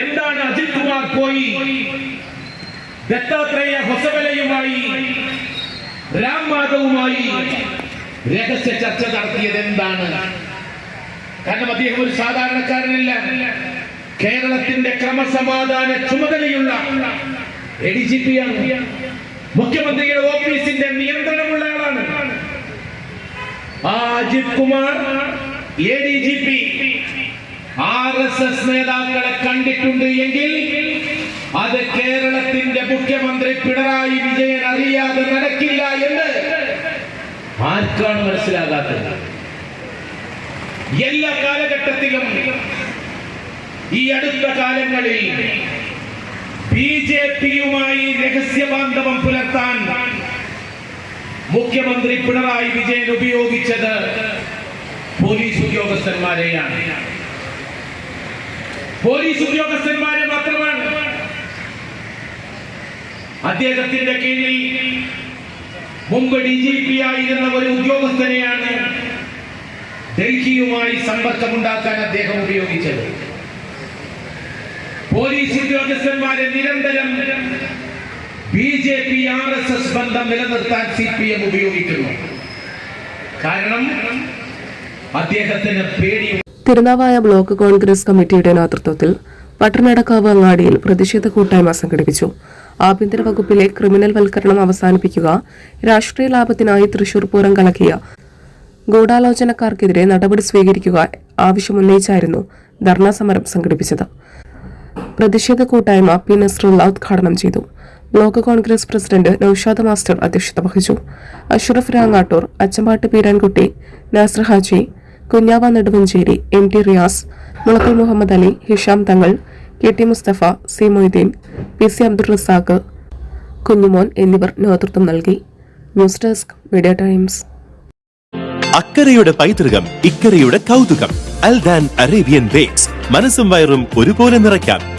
എന്താണ് അജിത് കുമാർ പോയി? ദത്താത്രേയ ഹൊസബലയുമായി രാം മാധവുമായി രഹസ്യ ചർച്ച നടത്തിയത് എന്താണ് കാരണം അദ്ദേഹം ഒരു സാധാരണക്കാരനല്ല. കേരളത്തിന്റെ ക്രമസമാധാന ചുമതലയുള്ള എ മുഖ്യമന്ത്രിയുടെ ഓഫീസിന്റെ നിയന്ത്രണമുള്ള ആളാണ് Ajith Kumar A D G P R S S നേതാക്കളെ കണ്ടിട്ടുണ്ട് എങ്കിൽ അത് കേരളത്തിന്റെ മുഖ്യമന്ത്രി പിണറായി വിജയൻ അറിയാതെ നടക്കില്ല എന്ന് ആർക്കാണ് മനസ്സിലാകാത്തത്? എല്ലാ കാലഘട്ടത്തിലും ഈ അടുത്ത കാലങ്ങളിൽ ബി ജെ പിയുമായി രഹസ്യബാന്ധവം പുലർത്താൻ മുഖ്യമന്ത്രി പിണറായി വിജയൻ ഉപയോഗിച്ചത് പോലീസ് ഉദ്യോഗസ്ഥന്മാരെയാണ്. പോലീസ് ഉദ്യോഗസ്ഥന്മാരെ മാത്രമാണ്. അദ്ദേഹത്തിന്റെ കീഴിൽ മുമ്പ് ഡി ജി പി ആയിരുന്ന ഒരു ഉദ്യോഗസ്ഥനെയാണ് ഡൽഹിയുമായി സമ്പർക്കമുണ്ടാക്കാൻ അദ്ദേഹം ഉപയോഗിച്ചത്. പോലീസ് ഉദ്യോഗസ്ഥന്മാരെ നിരന്തരം B J P R S S ബന്ധം നിലനിർത്താൻ സി പി എം ഉപയോഗിക്കുന്നു. കാരണം അദ്ദേഹത്തിന് പേടി തിരുനാവായ ബ്ലോക്ക് കോൺഗ്രസ് കമ്മിറ്റിയുടെ നേതൃത്വത്തിൽ പട്ടണടക്കാവ് അങ്ങാടിയിൽ പ്രതിഷേധ കൂട്ടായ്മ സംഘടിപ്പിച്ചു. ആഭ്യന്തര വകുപ്പിലെ ക്രിമിനൽ വൽക്കരണം അവസാനിപ്പിക്കുക രാഷ്ട്രീയ ലാഭത്തിനായി തൃശൂർ പൂരം കലക്കിയ ഗൂഢാലോചനക്കാർക്കെതിരെ നടപടി സ്വീകരിക്കുക ആവശ്യമുന്നയിച്ചായിരുന്നു ധർണാ സമരം സംഘടിപ്പിച്ചത്. പ്രതിഷേധ കൂട്ടായ്മ പി നസ്രുള്ള ഉദ്ഘാടനം ചെയ്തു. Block Congress president Naushad master അധ്യക്ഷത വഹിച്ചു. Ashraf Rangattoor Achampatt Peerankutty Nasar Haji Kunjava Neduvancheri M T Riyas Mulakkal Muhammad Ali Hisham Thangal K T Musthafa C Moideen P C Abdul Razak Kunjumon എന്നിവർ നേതൃത്വം നൽകി. News desk media times. അക്കരയുടെ പൈതൃകം ഇക്കരയുടെ കൗതുകം അൽദാൻ Arabian bakes. മനസ്സും വയറും ഒരുപോലെ നിറയ്ക്കാം.